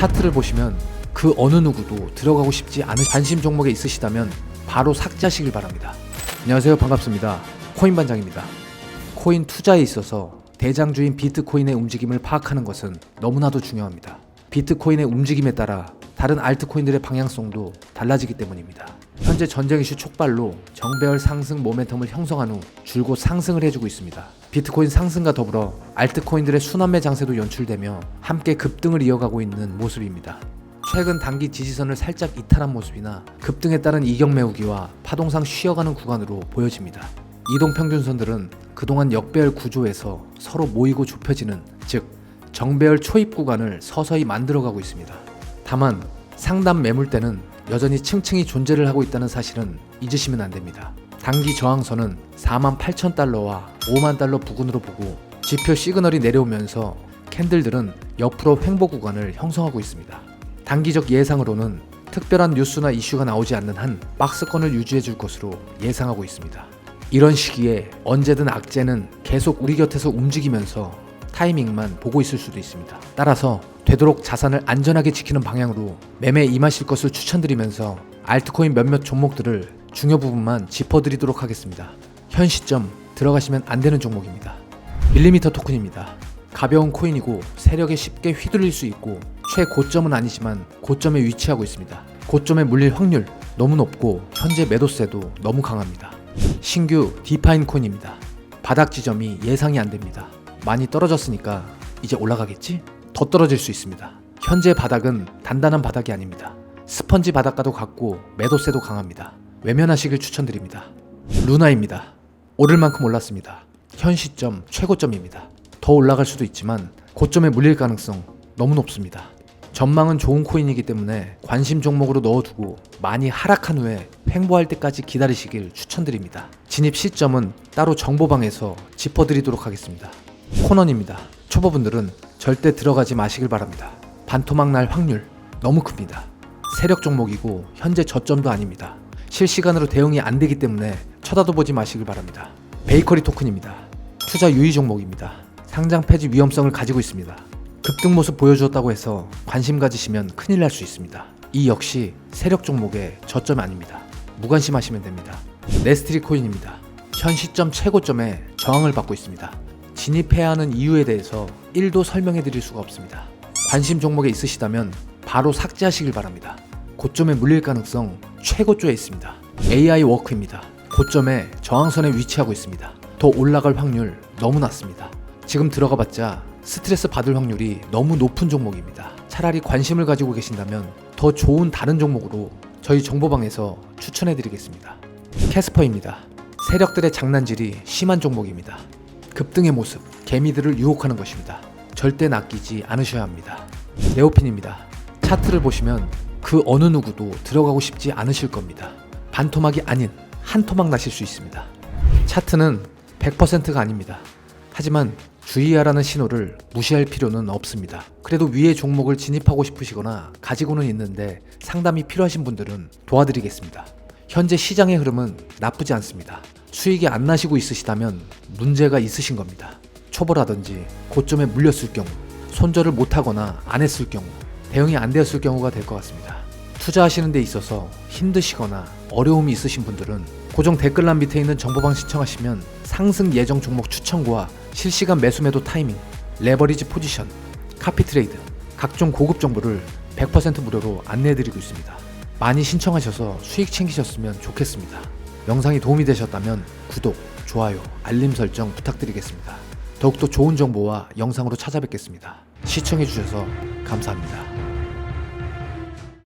차트를 보시면 그 어느 누구도 들어가고 싶지 않은 관심 종목에 있으시다면 바로 삭제하시길 바랍니다. 안녕하세요. 반갑습니다. 코인 반장입니다. 코인 투자에 있어서 대장주인 비트코인의 움직임을 파악하는 것은 너무나도 중요합니다. 비트코인의 움직임에 따라 다른 알트코인들의 방향성도 달라지기 때문입니다. 현재 전쟁 이슈 촉발로 정배열 상승 모멘텀을 형성한 후 줄곧 상승을 해주고 있습니다. 비트코인 상승과 더불어 알트코인들의 순환매 장세도 연출되며 함께 급등을 이어가고 있는 모습입니다. 최근 단기 지지선을 살짝 이탈한 모습이나 급등에 따른 이격 매우기와 파동상 쉬어가는 구간으로 보여집니다. 이동 평균선들은 그동안 역배열 구조에서 서로 모이고 좁혀지는 즉 정배열 초입 구간을 서서히 만들어가고 있습니다. 다만 상단 매물대는 여전히 층층이 존재를 하고 있다는 사실은 잊으시면 안 됩니다. 단기 저항선은 4만 8천 달러와 5만 달러 부근으로 보고 지표 시그널이 내려오면서 캔들들은 옆으로 횡보 구간을 형성하고 있습니다. 단기적 예상으로는 특별한 뉴스나 이슈가 나오지 않는 한 박스권을 유지해 줄 것으로 예상하고 있습니다. 이런 시기에 언제든 악재는 계속 우리 곁에서 움직이면서 타이밍만 보고 있을 수도 있습니다. 따라서 되도록 자산을 안전하게 지키는 방향으로 매매에 임하실 것을 추천드리면서 알트코인 몇몇 종목들을 중요 부분만 짚어드리도록 하겠습니다. 현 시점 들어가시면 안 되는 종목입니다. 밀리미터 토큰입니다. 가벼운 코인이고 세력에 쉽게 휘둘릴 수 있고 최고점은 아니지만 고점에 위치하고 있습니다. 고점에 물릴 확률 너무 높고 현재 매도세도 너무 강합니다. 신규 디파인 코인입니다. 바닥 지점이 예상이 안 됩니다. 많이 떨어졌으니까 이제 올라가겠지? 더 떨어질 수 있습니다. 현재 바닥은 단단한 바닥이 아닙니다. 스펀지 바닥과도 같고 매도세도 강합니다. 외면하시길 추천드립니다. 루나입니다. 오를 만큼 올랐습니다. 현 시점 최고점입니다. 더 올라갈 수도 있지만 고점에 물릴 가능성 너무 높습니다. 전망은 좋은 코인이기 때문에 관심 종목으로 넣어두고 많이 하락한 후에 횡보할 때까지 기다리시길 추천드립니다. 진입 시점은 따로 정보방에서 짚어드리도록 하겠습니다. 코넌입니다. 초보분들은 절대 들어가지 마시길 바랍니다. 반토막 날 확률 너무 큽니다. 세력 종목이고 현재 저점도 아닙니다. 실시간으로 대응이 안 되기 때문에 쳐다도 보지 마시길 바랍니다. 베이커리 토큰입니다. 투자 유의 종목입니다. 상장 폐지 위험성을 가지고 있습니다. 급등 모습 보여주었다고 해서 관심 가지시면 큰일 날 수 있습니다. 이 역시 세력 종목의 저점 아닙니다. 무관심하시면 됩니다. 네스트리 코인입니다. 현 시점 최고점에 저항을 받고 있습니다. 진입해야 하는 이유에 대해서 1도 설명해 드릴 수가 없습니다. 관심 종목에 있으시다면 바로 삭제하시길 바랍니다. 고점에 물릴 가능성 최고조에 있습니다. AI 워크입니다. 고점에 저항선에 위치하고 있습니다. 더 올라갈 확률 너무 낮습니다. 지금 들어가 봤자 스트레스 받을 확률이 너무 높은 종목입니다. 차라리 관심을 가지고 계신다면 더 좋은 다른 종목으로 저희 정보방에서 추천해 드리겠습니다. 캐스퍼입니다. 세력들의 장난질이 심한 종목입니다. 급등의 모습, 개미들을 유혹하는 것입니다. 절대 낚이지 않으셔야 합니다. 네오핀입니다. 차트를 보시면 그 어느 누구도 들어가고 싶지 않으실 겁니다. 반토막이 아닌 한 토막 나실 수 있습니다. 차트는 100%가 아닙니다. 하지만 주의하라는 신호를 무시할 필요는 없습니다. 그래도 위의 종목을 진입하고 싶으시거나 가지고는 있는데 상담이 필요하신 분들은 도와드리겠습니다. 현재 시장의 흐름은 나쁘지 않습니다. 수익이 안 나시고 있으시다면 문제가 있으신 겁니다. 초보라든지 고점에 물렸을 경우, 손절을 못하거나 안 했을 경우, 대응이 안 되었을 경우가 될 것 같습니다. 투자하시는 데 있어서 힘드시거나 어려움이 있으신 분들은 고정 댓글란 밑에 있는 정보방 신청하시면 상승 예정 종목 추천과 실시간 매수 매도 타이밍, 레버리지 포지션, 카피 트레이드, 각종 고급 정보를 100% 무료로 안내해드리고 있습니다. 많이 신청하셔서 수익 챙기셨으면 좋겠습니다. 영상이 도움이 되셨다면 구독, 좋아요, 알림 설정 부탁드리겠습니다. 더욱더 좋은 정보와 영상으로 찾아뵙겠습니다. 시청해주셔서 감사합니다.